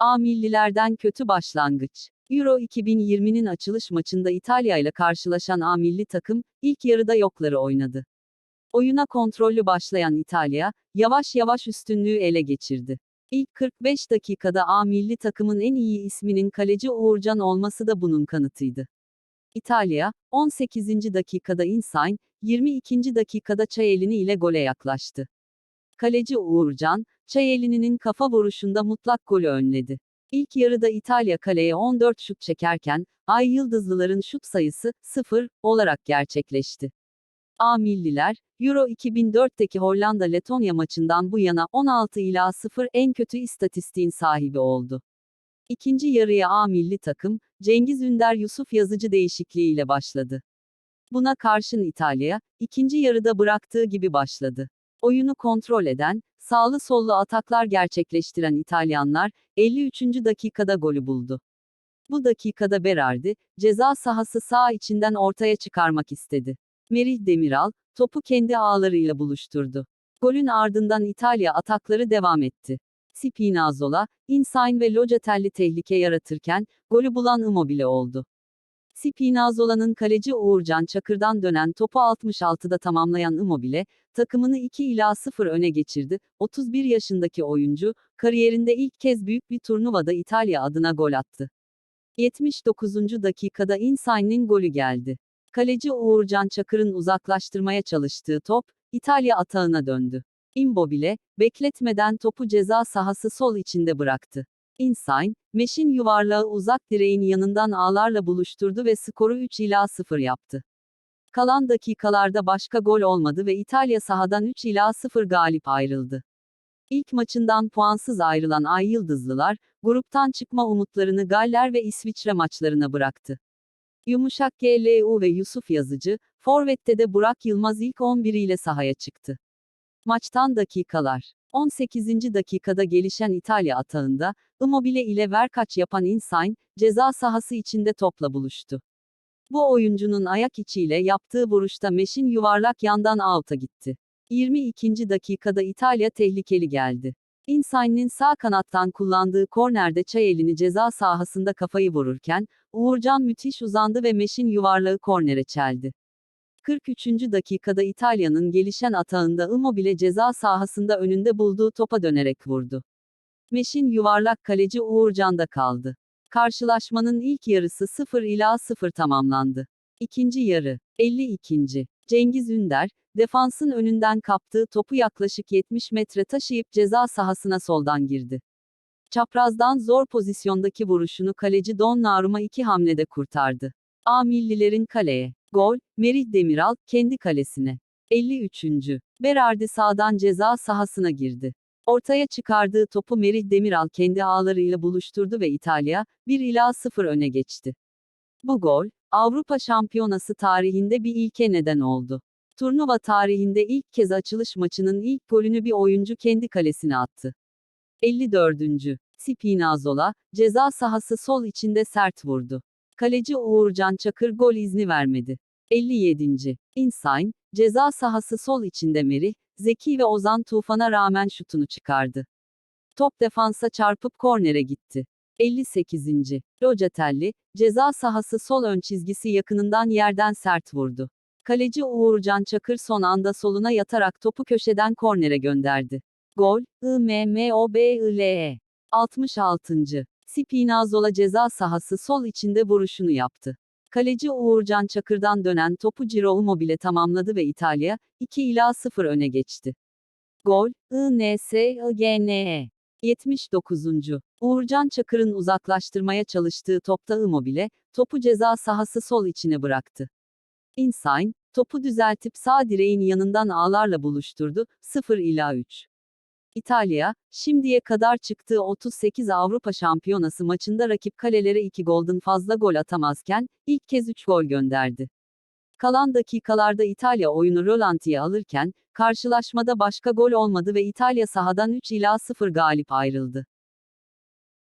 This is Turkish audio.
A millilerden kötü başlangıç. Euro 2020'nin açılış maçında İtalya ile karşılaşan A milli takım, ilk yarıda yokları oynadı. Oyuna kontrollü başlayan İtalya, yavaş yavaş üstünlüğü ele geçirdi. İlk 45 dakikada A milli takımın en iyi isminin kaleci Uğurcan olması da bunun kanıtıydı. İtalya, 18. dakikada Insigne, 22. dakikada Çayelini ile gole yaklaştı. Kaleci Uğurcan, Çayelini'nin kafa vuruşunda mutlak golü önledi. İlk yarıda İtalya kaleye 14 şut çekerken, Ay Yıldızlıların şut sayısı 0 olarak gerçekleşti. A milliler, Euro 2004'teki Hollanda-Letonya maçından bu yana 16 ila 0 en kötü istatistiğin sahibi oldu. İkinci yarıya A milli takım, Cengiz Ünder Yusuf Yazıcı değişikliğiyle başladı. Buna karşın İtalya, ikinci yarıda bıraktığı gibi başladı. Oyunu kontrol eden, sağlı sollu ataklar gerçekleştiren İtalyanlar, 53. dakikada golü buldu. Bu dakikada Berardi, ceza sahası sağ içinden ortaya çıkarmak istedi. Merih Demiral, topu kendi ağlarıyla buluşturdu. Golün ardından İtalya atakları devam etti. Spinazzola, Insigne ve Locatelli tehlike yaratırken, golü bulan Immobile oldu. Spinazzola'nın kaleci Uğurcan Çakır'dan dönen topu 66'da tamamlayan Immobile, takımını 2 ila 0 öne geçirdi. 31 yaşındaki oyuncu, kariyerinde ilk kez büyük bir turnuvada İtalya adına gol attı. 79. dakikada Insigne'nin golü geldi. Kaleci Uğurcan Çakır'ın uzaklaştırmaya çalıştığı top, İtalya atağına döndü. Immobile, bekletmeden topu ceza sahası sol içinde bıraktı. Insigne, Meş'in yuvarlağı uzak direğin yanından ağlarla buluşturdu ve skoru 3 ila 0 yaptı. Kalan dakikalarda başka gol olmadı ve İtalya sahadan 3 ila 0 galip ayrıldı. İlk maçından puansız ayrılan Ay Yıldızlılar, gruptan çıkma umutlarını Galler ve İsviçre maçlarına bıraktı. Yumuşak GLU ve Yusuf Yazıcı, Forvet'te de Burak Yılmaz ilk 11 ile sahaya çıktı. Maçtan dakikalar. 18. dakikada gelişen İtalya atağında, Immobile ile verkaç yapan Insigne, ceza sahası içinde topla buluştu. Bu oyuncunun ayak içiyle yaptığı vuruşta Meş'in yuvarlak yandan out'a gitti. 22. dakikada İtalya tehlikeli geldi. Insigne'nin sağ kanattan kullandığı kornerde Çayeli'ni ceza sahasında kafayı vururken, Uğurcan müthiş uzandı ve Meş'in yuvarlağı kornere çeldi. 43. dakikada İtalya'nın gelişen atağında Immobile ceza sahasında önünde bulduğu topa dönerek vurdu. Meş'in yuvarlak kaleci Uğurcan'da kaldı. Karşılaşmanın ilk yarısı 0 ila 0 tamamlandı. İkinci yarı. 52. Cengiz Ünder, defansın önünden kaptığı topu yaklaşık 70 metre taşıyıp ceza sahasına soldan girdi. Çaprazdan zor pozisyondaki vuruşunu kaleci Don Naruma iki hamlede kurtardı. A millilerin kaleye. Gol, Merih Demiral, kendi kalesine. 53. Berardi sağdan ceza sahasına girdi. Ortaya çıkardığı topu Merih Demiral kendi ağlarıyla buluşturdu ve İtalya, 1 ila 0 öne geçti. Bu gol, Avrupa Şampiyonası tarihinde bir ilke neden oldu. Turnuva tarihinde ilk kez açılış maçının ilk golünü bir oyuncu kendi kalesine attı. 54. Spinazzola, ceza sahası sol içinde sert vurdu. Kaleci Uğurcan Çakır gol izni vermedi. 57. Insigne, ceza sahası sol içinde Merih, Zeki ve Ozan Tufan'a rağmen şutunu çıkardı. Top defansa çarpıp kornere gitti. 58. Locatelli, ceza sahası sol ön çizgisi yakınından yerden sert vurdu. Kaleci Uğurcan Çakır son anda soluna yatarak topu köşeden kornere gönderdi. Gol, IMMOBILE. 66. Spinazzola ceza sahası sol içinde vuruşunu yaptı. Kaleci Uğurcan Çakır'dan dönen topu Ciro Immobile tamamladı ve İtalya, 2 ila 0 öne geçti. Gol, INSIGNE. 79. Uğurcan Çakır'ın uzaklaştırmaya çalıştığı topta Immobile, topu ceza sahası sol içine bıraktı. Insigne, topu düzeltip sağ direğin yanından ağlarla buluşturdu, 0 ila 3. İtalya, şimdiye kadar çıktığı 38 Avrupa Şampiyonası maçında rakip kalelere 2 golden fazla gol atamazken, ilk kez 3 gol gönderdi. Kalan dakikalarda İtalya oyunu Rolanti'ye alırken, karşılaşmada başka gol olmadı ve İtalya sahadan 3 ila 0 galip ayrıldı.